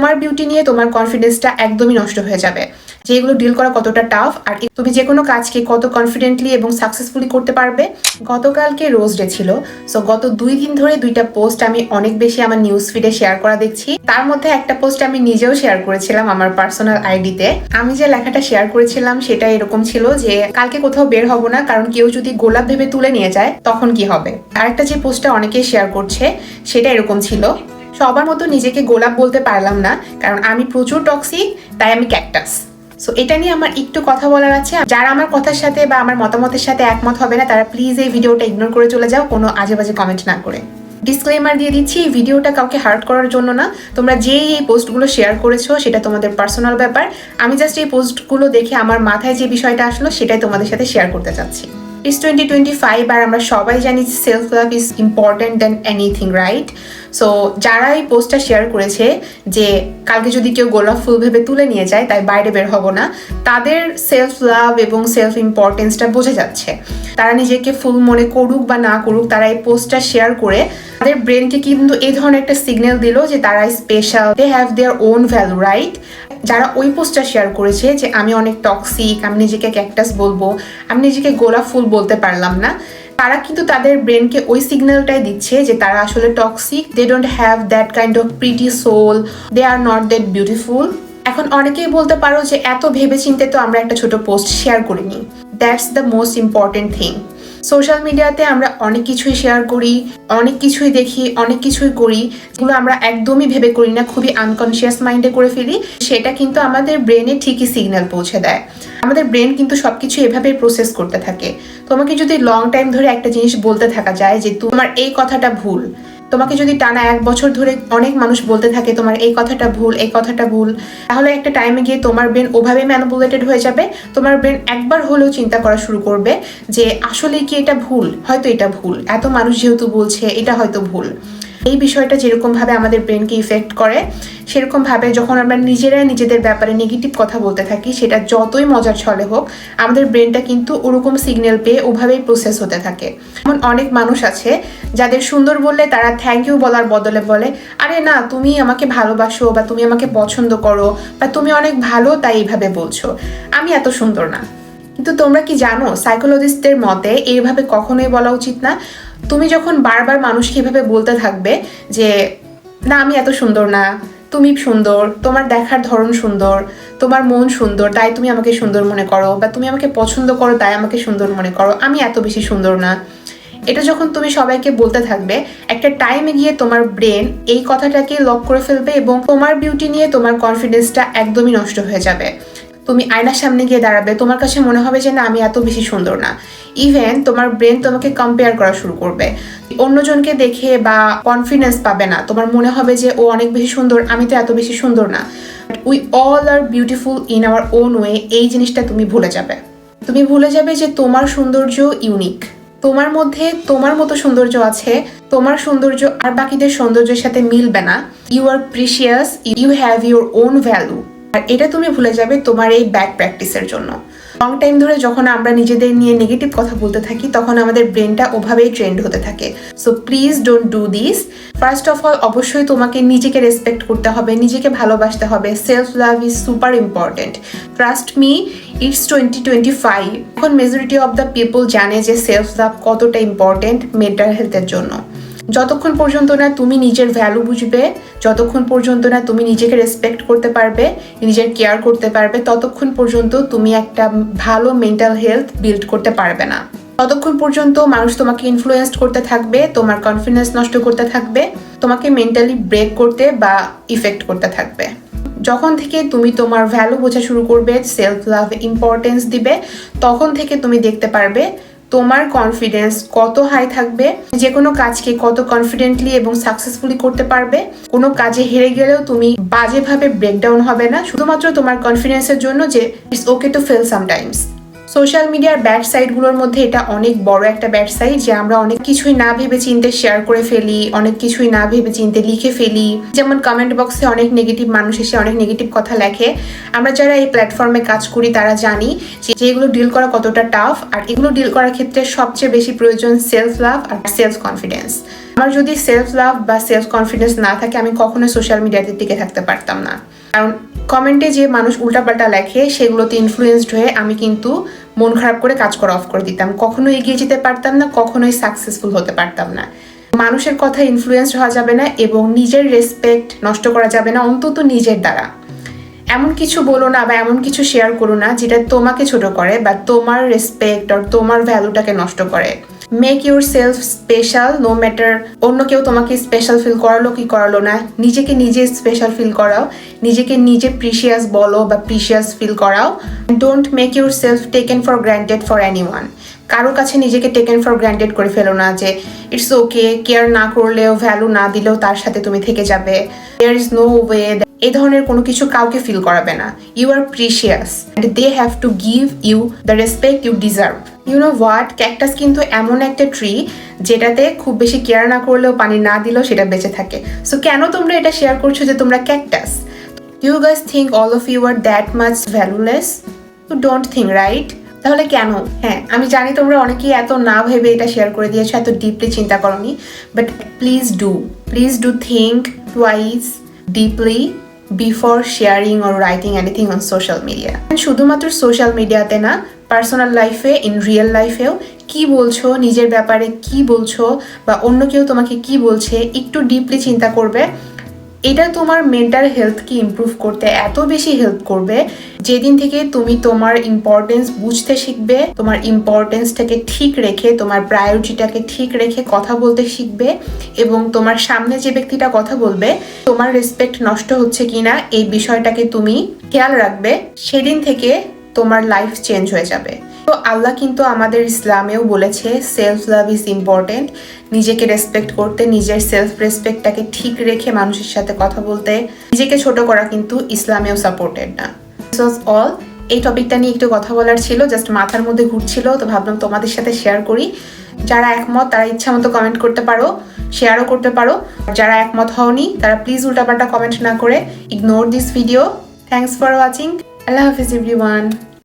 তোমার বিউটি নিয়ে তোমার কনফিডেন্সটা একদমই নষ্ট হয়ে যাবে। যে এগুলো ডিল করা কতটা টাফ আর তুমি যে কোনো কাজকে কত কনফিডেন্টলি এবং সাকসেসফুলি করতে পারবে। গতকালকে রোজ ডে ছিল সো গত দুই দিন ধরে দুইটা পোস্ট আমি অনেক বেশি আমার নিউজ ফিডে শেয়ার করা দেখছি। তার মধ্যে একটা পোস্ট আমি নিজেও শেয়ার করেছিলাম আমার পার্সোনাল আইডিতে আমি যে লেখাটা শেয়ার করেছিলাম সেটা এরকম ছিল যে, কালকে কোথাও বের হব না, কারণ কেউ যদি গোলাপ ভেবে তুলে নিয়ে যায়, তখন কি হবে? আরেকটা যে পোস্টটা অনেকেই শেয়ার করছে, সেটা এরকম ছিল। সবার মতো নিজেকে গোলাপ বলতে পারলাম না, কারণ আমি প্রচুর টক্সিক তাই আমি ক্যাকটাস সো এটা নিয়ে আমার একটু কথা বলার আছে। যারা আমার কথার সাথে বা আমার মতামতের সাথে একমত হবে না, তারা প্লিজ এই ভিডিওটা ইগনোর করে চলে যাও, কোনো আজে বাজে কমেন্ট না করে। ডিসক্লেমার দিয়ে দিচ্ছি, এই ভিডিওটা কাউকে হার্ট করার জন্য না। তোমরা যেই এই পোস্টগুলো শেয়ার করেছ, সেটা তোমাদের পার্সোনাল ব্যাপার। আমি জাস্ট এই পোস্টগুলো দেখে আমার মাথায় যে বিষয়টা আসলো, সেটাই তোমাদের সাথে শেয়ার করতে চাচ্ছি। ইস টোয়েন্টি টোয়েন্টি ফাইভ আর আমরা সবাই জানি self love is important than anything right so যারা এই পোস্টটা শেয়ার করেছে যে কালকে যদি কেউ গোলাপ ফুল ভেবে তুলে নিয়ে যায়, তাই বাইরে বের হব না, তাদের সেলফ লাভ এবং সেলফ ইম্পর্টেন্সটা বোঝা যাচ্ছে। তারা নিজেকে ফুল মনে করুক বা না করুক, তারা এই পোস্টটা শেয়ার করে তাদের ব্রেনকে কিন্তু এই ধরনের একটা সিগন্যাল দিল যে তারা special they have their own value right যারা ওই পোস্টটা শেয়ার করেছে যে আমি অনেক টক্সিক আমি নিজেকে ক্যাকটাস বলব, আমি নিজেকে গোলাপ ফুল বলতে পারলাম না, তারা কিন্তু তাদের ব্রেনকে ওই সিগন্যালটাই দিচ্ছে যে তারা আসলে toxic they don't have that kind of pretty soul they are not that beautiful এখন অনেকেই বলতে পারো যে এত ভেবে চিনতে তো আমরা একটা ছোট পোস্ট শেয়ার করিনি। That's the most important thing social মিডিয়াতে আমরা অনেক কিছুই শেয়ার করি, অনেক কিছুই দেখি, অনেক কিছুই করি, যেগুলো আমরা একদমই ভেবে করি না, খুবই আনকনসিয়াস মাইন্ডে করে ফেলি। সেটা কিন্তু আমাদের ব্রেনে ঠিকই সিগন্যাল পৌঁছে দেয়। আমাদের ব্রেন কিন্তু সবকিছু এভাবে প্রসেস করতে থাকে। তোমাকে যদি লং টাইম ধরে একটা জিনিস বলতে থাকা যায় যে তোমার এই কথাটা ভুল তোমাকে যদি টানা এক বছর ধরে অনেক মানুষ বলতে থাকে তোমার এই কথাটা ভুল, এই কথাটা ভুল, তাহলে একটা টাইমে গিয়ে তোমার ব্রেন ওভাবে ম্যানুপুলেটেড হয়ে যাবে। তোমার ব্রেন একবার হলেও চিন্তা করা শুরু করবে যে আসলে কি এটা ভুল? হয়তো এটা ভুল। এত মানুষ যেহেতু বলছে, এটা হয়তো ভুল। এই বিষয়টা যেরকমভাবে আমাদের ব্রেনকে ইফেক্ট করে, সেরকমভাবে যখন আমরা নিজেরাই নিজেদের ব্যাপারে নেগেটিভ কথা বলতে থাকি, সেটা যতই মজার ছলে হোক, আমাদের ব্রেনটা কিন্তু ওরকম সিগন্যাল পেয়ে ওভাবেই প্রসেস হতে থাকে। এমন অনেক মানুষ আছে, যাদের সুন্দর বললে তারা থ্যাংক ইউ বলার বদলে বলে, আরে না, তুমি আমাকে ভালোবাসো বা তুমি আমাকে পছন্দ করো বা তুমি অনেক ভালো তাই এইভাবে বলছো। আমি এত সুন্দর না। কিন্তু তোমরা কি জানো সাইকোলজিস্টদের মতে এইভাবে কখনোই বলা উচিত না। তুমি যখন বারবার মানুষকে এভাবে বলতে থাকবে যে, না, আমি এত সুন্দর না, তুমি সুন্দর, তোমার দেখার ধরন সুন্দর, তোমার মন সুন্দর, তাই তুমি আমাকে সুন্দর মনে করো, বা তুমি আমাকে পছন্দ করো, তাই আমাকে সুন্দর মনে করো, আমি এত বেশি সুন্দর না। এটা যখন তুমি সবাইকে বলতে থাকবে, একটা টাইমে গিয়ে তোমার ব্রেন এই কথাটাকে লক করে ফেলবে এবং তোমার বিউটি নিয়ে তোমার কনফিডেন্সটা একদমই নষ্ট হয়ে যাবে। তুমি আয়নার সামনে গিয়ে দাঁড়াবে, তোমার কাছে মনে হবে যে না, আমি এত বেশি সুন্দর না। ইভেন তোমার ব্রেন তোমাকে কম্পেয়ার করা শুরু করবে। অন্যজনকে দেখে বা কনফিডেন্স পাবে না। তোমার মনে হবে যে ও অনেক বেশি সুন্দর, আমি তো এত বেশি সুন্দর না। We all are beautiful in our own way এই জিনিসটা তুমি ভুলে যাবে। তুমি ভুলে যাবে যে তোমার সৌন্দর্য ইউনিক তোমার মধ্যে তোমার মতো সৌন্দর্য আছে, তোমার সৌন্দর্য আর বাকিদের সৌন্দর্যের সাথে মিলবে না। You are precious you have your own value আর এটা তুমি ভুলে যাবে তোমার এই ব্যাড প্র্যাকটিসের জন্য। লং টাইম ধরে যখন আমরা নিজেদের নিয়ে নেগেটিভ কথা বলতে থাকি, তখন আমাদের ব্রেনটা ওভাবেই ট্রেন্ড হতে থাকে। So please don't do this first of all অবশ্যই তোমাকে নিজেকে রেসপেক্ট করতে হবে, নিজেকে ভালোবাসতে হবে। Self love is super important trust me it's twenty twenty five এখন মেজরিটি অফ দ্য পিপল জানে যে সেলফ লাভ কতটা ইম্পর্টেন্ট মেন্টাল হেলথের জন্য। যতক্ষণ পর্যন্ত না তুমি নিজের ভ্যালু বুঝবে, যতক্ষণ পর্যন্ত না তুমি নিজেকে রেসপেক্ট করতে পারবে, নিজের কেয়ার করতে পারবে, ততক্ষণ পর্যন্ত তুমি একটা ভালো মেন্টাল হেলথ বিল্ড করতে পারবে না। ততক্ষণ পর্যন্ত মানুষ তোমাকে ইনফ্লুয়েসড করতে থাকবে, তোমার কনফিডেন্স নষ্ট করতে থাকবে, তোমাকে মেন্টালি ব্রেক করতে বা ইফেক্ট করতে থাকবে। যখন থেকে তুমি তোমার ভ্যালু বোঝা শুরু করবে সেলফ লাভ ইম্পর্টেন্স দিবে, তখন থেকে তুমি দেখতে পারবে তোমার কনফিডেন্স কত হাই থাকবে? যে কোনো কাজকে কত কনফিডেন্টলি এবং সাকসেসফুলি করতে পারবে? কোনো কাজে হেরে গেলেও তুমি বাজেভাবে ব্রেকডাউন হবে না। শুধুমাত্র তোমার কনফিডেন্সের জন্য যে it's okay to fail sometimes social মিডিয়ার ব্যাড সাইডগুলোর মধ্যে এটা অনেক বড় একটা ব্যাড সাইড যে আমরা অনেক কিছুই না ভেবে চিনতে শেয়ার করে ফেলি, অনেক কিছুই না ভেবে চিনতে লিখে ফেলি। যেমন কমেন্ট বক্সে অনেক নেগেটিভ মানুষ এসে অনেক নেগেটিভ কথা লেখে। আমরা যারা এই প্ল্যাটফর্মে কাজ করি, তারা জানি যে এগুলো ডিল করা কতটা টাফ আর এগুলো ডিল করার ক্ষেত্রে সবচেয়ে বেশি প্রয়োজন সেলফ লাভ আর সেলফ কনফিডেন্স আমার যদি সেলফ লাভ বা সেলফ কনফিডেন্স না থাকে, আমি কখনোই সোশ্যাল মিডিয়াতে টিকে থাকতে পারতাম না। কারণ কমেন্টে যে মানুষ উল্টাপাল্টা লেখে, সেগুলোতে ইনফ্লুয়েসড হয়ে আমি কিন্তু মন খারাপ করে কাজ করা অফ করে দিতাম। কখনো এগিয়ে যেতে পারতাম না, কখনোই সাকসেসফুল হতে পারতাম না। মানুষের কথা ইনফ্লুয়েসড হওয়া যাবে না এবং নিজের রেসপেক্ট নষ্ট করা যাবে না, অন্তত নিজের দ্বারা। এমন কিছু বলো না বা এমন কিছু শেয়ার করো না যেটা তোমাকে ছোট করে বা তোমার রেসপেক্ট আর তোমার ভ্যালুটাকে নষ্ট করে। Make yourself special no matter অন্য কেউ তোমাকে স্পেশাল ফিল করালো কি করালো না, নিজেকে নিজে স্পেশাল ফিল করাও, নিজেকে নিজে প্রিশিয়াস বলো বা প্রিশিয়াস ফিল করাও don't make yourself taken for granted for anyone কারও কাছে নিজেকে টেকেন ফর গ্র্যান্টেড করে ফেলো না যে ইটস ওকে কেয়ার না করলেও ভ্যালু না দিলেও তার সাথে তুমি থেকে যাবে। দেয়ার ইজ নো ওয়ে এই ধরনের কোনো কিছু কাউকে ফিল করাবে না। You are precious and they have to give you the respect you deserve you know what cactus কিন্তু এমন একটা ট্রি যেটাতে খুব বেশি কেয়ার না করলেও, পানি না দিলেও সেটা বেঁচে থাকে। সো কেন তোমরা এটা শেয়ার করছ যে তোমরা cactus you guys think all of you are that much valueless you don't think right তাহলে কেন? হ্যাঁ আমি জানি তোমরা অনেকেই এত না ভেবে এটা শেয়ার করে দিয়েছ, এত ডিপলি চিন্তা করনি। But please do please do think twice deeply before sharing or writing anything on social media শুধুমাত্র সোশ্যাল মিডিয়াতে না পার্সোনাল লাইফে ইন রিয়েল লাইফেও কি বলছো, নিজের ব্যাপারে কি বলছো, বা অন্য কেউ তোমাকে কি বলছে, একটু ডিপলি চিন্তা করবে। এটা তোমার মেন্টাল হেলথকে ইম্প্রুভ করতে এত বেশি হেল্প করবে যেদিন থেকে তুমি তোমার ইম্পর্টেন্স বুঝতে শিখবে, তোমার ইম্পর্টেন্সটাকে ঠিক রেখে, তোমার প্রায়োরিটিটাকে ঠিক রেখে কথা বলতে শিখবে এবং তোমার সামনে যে ব্যক্তিটা কথা বলবে, তোমার রেসপেক্ট নষ্ট হচ্ছে কিনা এই বিষয়টাকে তুমি খেয়াল রাখবে, সেদিন থেকে তোমার লাইফ চেঞ্জ হয়ে যাবে। তো আল্লাহ কিন্তু আমাদের ইসলামেও বলেছে সেলফ লাভ ইজ ইম্পর্টেন্ট নিজেকে রেসপেক্ট করতে, নিজের সেলফ রেসপেক্টটাকে ঠিক রেখে মানুষের সাথে কথা বলতে, নিজেকে ছোট করা কিন্তু ইসলামেও সাপোর্টেড না। অল এই টপিকটা নিয়ে একটু কথা বলার ছিল জাস্ট মাথার মধ্যে ঘুরছিল, তো ভাবলাম তোমাদের সাথে শেয়ার করি। যারা একমত, তারা ইচ্ছা মতো কমেন্ট করতে পারো শেয়ারও করতে পারো। যারা একমত হওনি, তারা প্লিজ উল্টাপাল্টা কমেন্ট না করে ignore this video thanks for watching আল্লাহ হাফিজ এভরিওয়ান